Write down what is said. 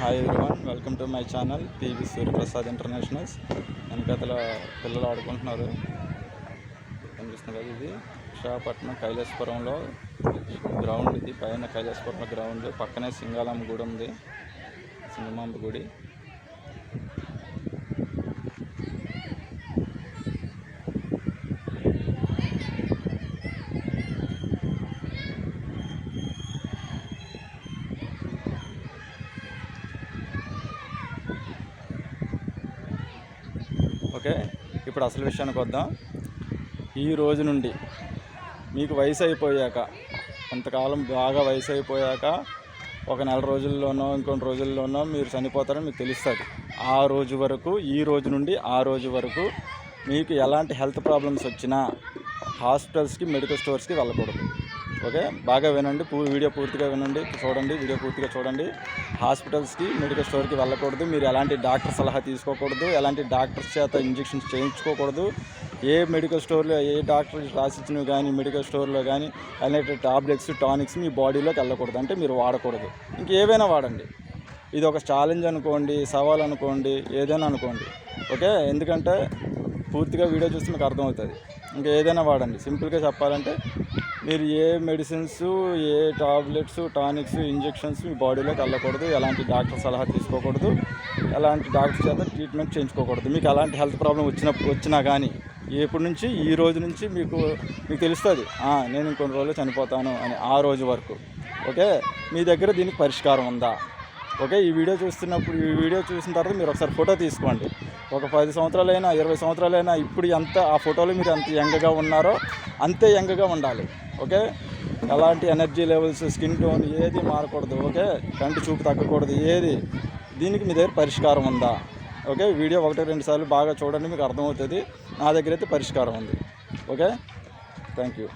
Hi everyone welcome to my channel PV Suryaprasad internationals వెనకతల పిల్లలు ఆడుకుంటున్నారు. కనిపిస్తుంది కదా ఇది? విశాఖపట్నం కైలాసపురంలో గ్రౌండ్ ఇది. పైన కైలాసపురంలో గ్రౌండ్ పక్కనే సింగాలమ్మ గుడి ఉంది. సింగమాంబ గుడి. ఓకే? ఇప్పుడు అసలు విషయానికి వద్దాం. ఈ రోజు నుండి మీకు వయసు అయిపోయాక కొంతకాలం బాగా వయసు అయిపోయాక ఒక నెల రోజుల్లోనో ఇంకొన్ని రోజుల్లోనో మీరు చనిపోతారని మీకు తెలుస్తుంది. ఆ రోజు వరకు ఈ రోజు నుండి ఆ రోజు వరకు మీకు ఎలాంటి హెల్త్ ప్రాబ్లమ్స్ వచ్చినా హాస్పిటల్స్కి మెడికల్ స్టోర్స్కి వెళ్ళకూడదు. ఓకే? బాగా వినండి పూ వీడియో పూర్తిగా వినండి చూడండి వీడియో పూర్తిగా చూడండి. హాస్పిటల్స్కి మెడికల్ స్టోర్కి వెళ్ళకూడదు. మీరు ఎలాంటి డాక్టర్ సలహా తీసుకోకూడదు. ఎలాంటి డాక్టర్స్ చేత ఇంజెక్షన్స్ చేయించుకోకూడదు. ఏ మెడికల్ స్టోర్లో ఏ డాక్టర్ రాసిచ్చినవి కానీ మెడికల్ స్టోర్లో కానీ అలాంటి టాబ్లెట్స్ టానిక్స్ మీ బాడీలోకి వెళ్ళకూడదు. అంటే మీరు వాడకూడదు. ఇంకేవైనా వాడండి. ఇది ఒక ఛాలెంజ్ అనుకోండి సవాల్ అనుకోండి ఏదైనా అనుకోండి. ఓకే? ఎందుకంటే పూర్తిగా వీడియో చూస్తే మీకు అర్థమవుతుంది. ఇంకా ఏదైనా వాడండి. సింపుల్గా చెప్పాలంటే మీరు ఏ మెడిసిన్స్ ఏ టాబ్లెట్స్ టానిక్స్ ఇంజెక్షన్స్ మీ బాడీలోకి వెళ్ళకూడదు ఎలాంటి డాక్టర్ సలహా తీసుకోకూడదు ఎలాంటి డాక్టర్ చేత ట్రీట్మెంట్ చేయించుకోకూడదు. మీకు ఎలాంటి హెల్త్ ప్రాబ్లం వచ్చినప్పుడు వచ్చినా కానీ ఎప్పటి నుంచి ఈ రోజు నుంచి మీకు మీకు తెలుస్తుంది నేను ఇంకొన్ని రోజులు చనిపోతాను అని ఆ రోజు వరకు. ఓకే? మీ దగ్గర దీనికి పరిష్కారం ఉందా? ఓకే ఈ వీడియో చూస్తున్నప్పుడు ఈ వీడియో చూసిన తర్వాత మీరు ఒకసారి ఫోటో తీసుకోండి. ఒక పది సంవత్సరాలైనా ఇరవై సంవత్సరాలైనా ఇప్పుడు ఎంత ఆ ఫోటోలో మీరు ఎంత యంగ్గా ఉన్నారో అంతే యంగ్గా ఉండాలి. ఓకే? ఎలాంటి ఎనర్జీ లెవెల్స్ స్కిన్ టోన్ ఏది మారకూడదు. ఓకే? కంటి చూపు తగ్గకూడదు. ఏది? దీనికి మీ దగ్గర పరిష్కారం ఉందా? ఓకే? వీడియో ఒకటి రెండు సార్లు బాగా చూడండి మీకు అర్థమవుతుంది. నా దగ్గర అయితే పరిష్కారం ఉంది. ఓకే? Thank you